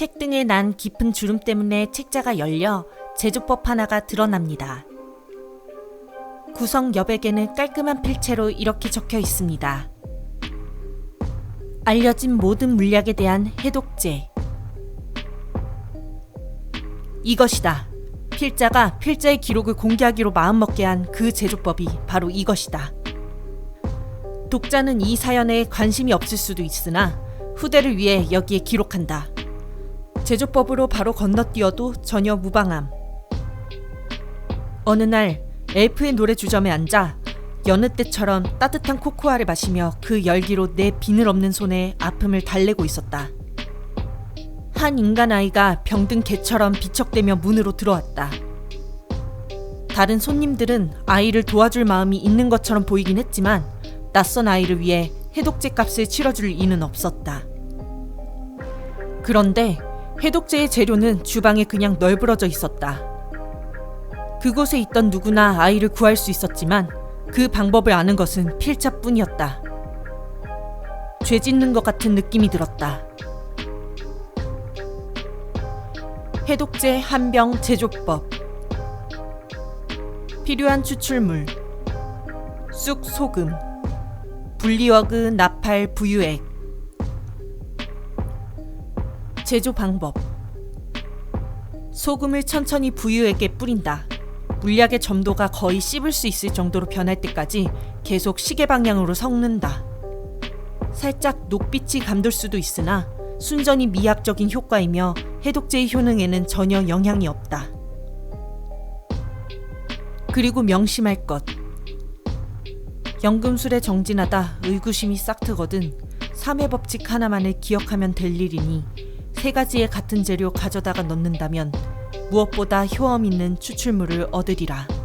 책 등에 난 깊은 주름 때문에 책자가 열려 제조법 하나가 드러납니다. 구성 여백에는 깔끔한 필체로 이렇게 적혀 있습니다. 알려진 모든 물약에 대한 해독제. 이것이다. 필자가 필자의 기록을 공개하기로 마음먹게 한 그 제조법이 바로 이것이다. 독자는 이 사연에 관심이 없을 수도 있으나 후대를 위해 여기에 기록한다. 제조법으로 바로 건너뛰어도 전혀 무방함. 어느 날 엘프의 노래 주점에 앉아 여느 때처럼 따뜻한 코코아를 마시며 그 열기로 내 비늘 없는 손에 아픔을 달래고 있었다. 한 인간 아이가 병든 개처럼 비척대며 문으로 들어왔다. 다른 손님들은 아이를 도와줄 마음이 있는 것처럼 보이긴 했지만 낯선 아이를 위해 해독제 값을 치러줄 이는 없었다. 그런데 해독제의 재료는 주방에 그냥 널브러져 있었다. 그곳에 있던 누구나 아이를 구할 수 있었지만 그 방법을 아는 것은 필자뿐이었다. 죄 짓는 것 같은 느낌이 들었다. 해독제 한병 제조법 필요한 추출물 쑥 소금 분리워그 나팔 부유액 제조 방법 소금을 천천히 부유액에 뿌린다. 물약의 점도가 거의 씹을 수 있을 정도로 변할 때까지 계속 시계 방향으로 섞는다. 살짝 녹빛이 감돌 수도 있으나 순전히 미학적인 효과이며 해독제의 효능에는 전혀 영향이 없다. 그리고 명심할 것. 연금술에 정진하다 의구심이 싹 트거든 3회 법칙 하나만을 기억하면 될 일이니 세 가지의 같은 재료 가져다가 넣는다면 무엇보다 효험 있는 추출물을 얻으리라.